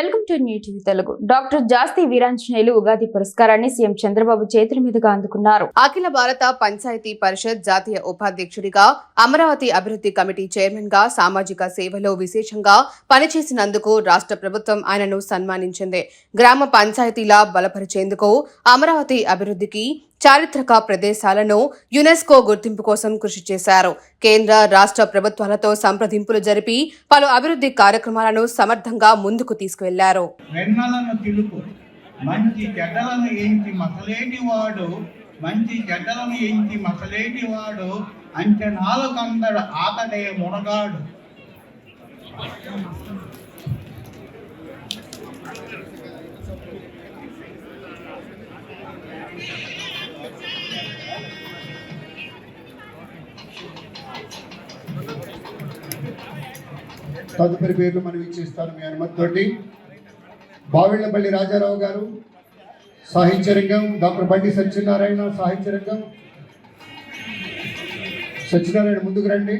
Welcome to new TV Telugu. Doctor Jasti Veeranjaneyulu Ugadi పురస్కారాన్ని CM Chandrababu చేతుల మీదుగా అందుకున్నారు. అఖిల భారత పంచాయతీ పరిషత్ జాతీయ ఉపాధ్యక్షుడిగా అమరావతి అభివృద్ధి కమిటీ చైర్మన్గా సామాజిక సేవలో విశేషంగా పనిచేసినందుకు రాష్ట్ర ప్రభుత్వం ఆయనను సన్మానించింది. గ్రామ పంచాయతీల బలపరిచేందుకు అమరావతి అభివృద్ధికి చారిత్రక ప్రదేశాలను యునెస్కో గుర్తింపు కోసం కృషి చేశారు. కేంద్ర రాష్ట్ర ప్రభుత్వాలతో సంప్రదింపులు జరిపి పలు అభివృద్ధి కార్యక్రమాలను సమర్థంగా ముందుకు తీసుకువెళ్ళారు. మంచి చెడ్డలను ఏంచి మసలేటి వాడు మంచి చెడ్డలను ఏంచి మసలేటి వాడు అంచెనాలు కందడు ఆతడే మునగాడు. తదుపరి పేర్లు మనం ఇచ్చేస్తాను మీ అనుమతితోటి. బావిళ్ళపల్లి రాజారావు గారు సాహిత్య రంగం డాక్టర్ బండి సత్యనారాయణ సాహిత్య రంగం. సత్యనారాయణ ముందుకు రండి.